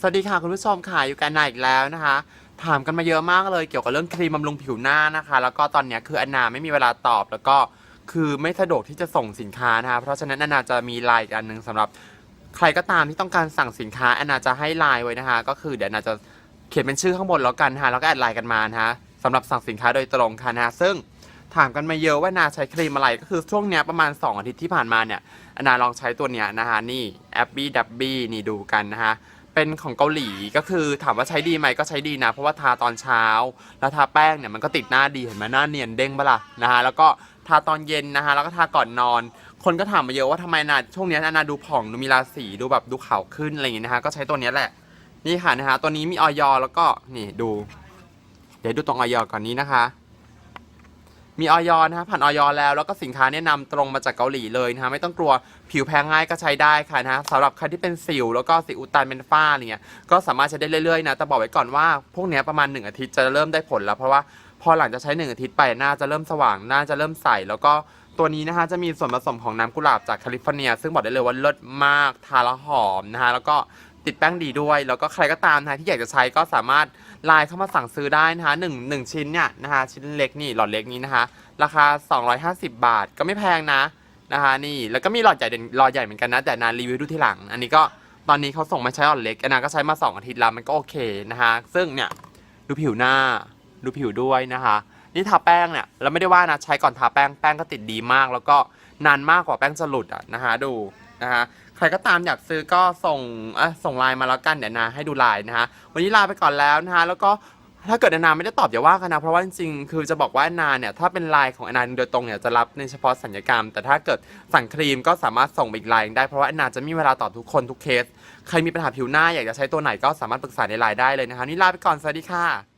สวัสดีค่ะคุณผู้ชมค่ะอยู่กันนาอีกแล้วนะคะ ถามกันมาเยอะมากเลยเกี่ยวกับเรื่องครีมบำรุงผิวหน้านะคะ แล้วก็ตอนนี้คืออนนาไม่มีเวลาตอบ แล้วก็คือไม่สะดวกที่จะส่งสินค้านะคะเพราะฉะนั้นอนนาจะมีไลน์อีกอันหนึ่งสำหรับใครก็ตามที่ต้องการสั่งสินค้าอนนาจะให้ไลน์ไว้นะคะ ก็คือเดี๋ยวอนนาจะเขียนเป็นชื่อข้างบนแล้วกันนะคะแล้วก็แอดไลน์กันมานะคะสำหรับสั่งสินค้าโดยตรงค่ะนะคะซึ่งถามกันมาเยอะว่านาใช้ครีมอะไรก็คือช่วงเนี้ยประมาณ 2 อาทิตย์ที่ผ่านมาเนี่ยอนาลองใช้ตัวเนี้ยนะคะนี่แอปบี้ดับบี้นี่ดูกันนะคะ เป็นของเกาหลีก็คือถามว่าใช้ดีไหมก็ใช้ดีนะ เพราะว่าทาตอนเช้า แล้วทาแป้งเนี่ยมันก็ติดหน้าดีเห็นไหมหน้าเนียนเด้งปะล่ะนะคะแล้วก็ทาตอนเย็นนะคะแล้วก็ทาก่อนนอน คนก็ถามมาเยอะว่าทำไมนาช่วงนี้นาดูผ่องดูมีราศีดูแบบดูขาวขึ้นอะไรอย่างเงี้ยนะคะก็ใช้ตัวนี้แหละนี่ค่ะนะคะตัวนี้มีออยแล้วก็นี่ดู เดี๋ยวดูตรงออยก่อนนี้นะคะ มีออยนะฮะผ่านออยแล้วแล้วก็สินค้าเนี่ยนำตรงมาจากเกาหลีเลยนะฮะไม่ต้องกลัวผิวแพ้ง่ายก็ใช้ได้ค่ะนะสำหรับใครที่เป็นสิว แล้วก็สิวอุดตันเป็นฝ้าอะไรเงี้ยก็สามารถใช้ได้เรื่อยๆนะแต่บอกไว้ก่อนว่าพวกเนี้ยประมาณ 1 อาทิตย์จะเริ่มได้ผลแล้วเพราะว่าพอหลังจากใช้ 1 อาทิตย์ไปหน้าจะเริ่มสว่างหน้าจะเริ่มใสแล้วก็ตัวนี้นะคะจะมีส่วนผสมของน้ำกุหลาบจากแคลิฟอร์เนีย ซึ่งบอกได้เลยว่าเลิศมากทาแล้วหอมนะฮะแล้วก็ ติดแป้งดีด้วย แล้วก็ใครก็ตามนะที่อยากจะใช้ก็สามารถไลน์เข้ามาสั่งซื้อได้นะคะหนึ่งหนึ่งชิ้นเนี่ยนะคะชิ้นเล็กนี่หลอดเล็กนี้นะคะ ราคา 250 บาทก็ไม่แพงนะนะคะนี่แล้วก็มีหลอดใหญ่เด่นหลอดใหญ่เหมือนกันนะ แต่นานรีวิวดูที่หลัง อันนี้ก็ตอนนี้เขาส่งมาใช้หลอดเล็กนนั้นก็ใช้มา 2 อาทิตย์แล้วมันก็โอเคนะคะซึ่งเนี่ยดูผิวหน้าดูผิวด้วยนะคะนี่ทาแป้งเนี่ยเราไม่ได้ว่านะใช้ก่อนทาแป้งแป้งก็ติดดีมาก แล้วก็นานมากกว่าแป้งจะหลุดอะนะคะดูนะคะ ใครก็ตามอยากซื้อก็ส่งอะส่งไลน์มาแล้วกันเดี๋ยวนะให้ดูไลน์นะคะวันนี้ลาไปก่อนแล้วนะคะแล้วก็ถ้าเกิดนาไม่ได้ตอบอย่าว่ากันนะเพราะว่าจริงๆคือจะบอกว่านาเนี่ยถ้าเป็นไลน์ของอนาโดยตรงเนี่ยจะรับในเฉพาะสัญญกรรม แต่ถ้าเกิดสั่งครีมก็สามารถส่งไปอีกไลน์ได้เพราะว่านาจะมีเวลาตอบทุกคนทุกเคส ใครมีปัญหาผิวหน้าอยากจะใช้ตัวไหนก็สามารถปรึกษาในไลน์ได้เลยนะคะนี่ลาไปก่อนสวัสดีค่ะ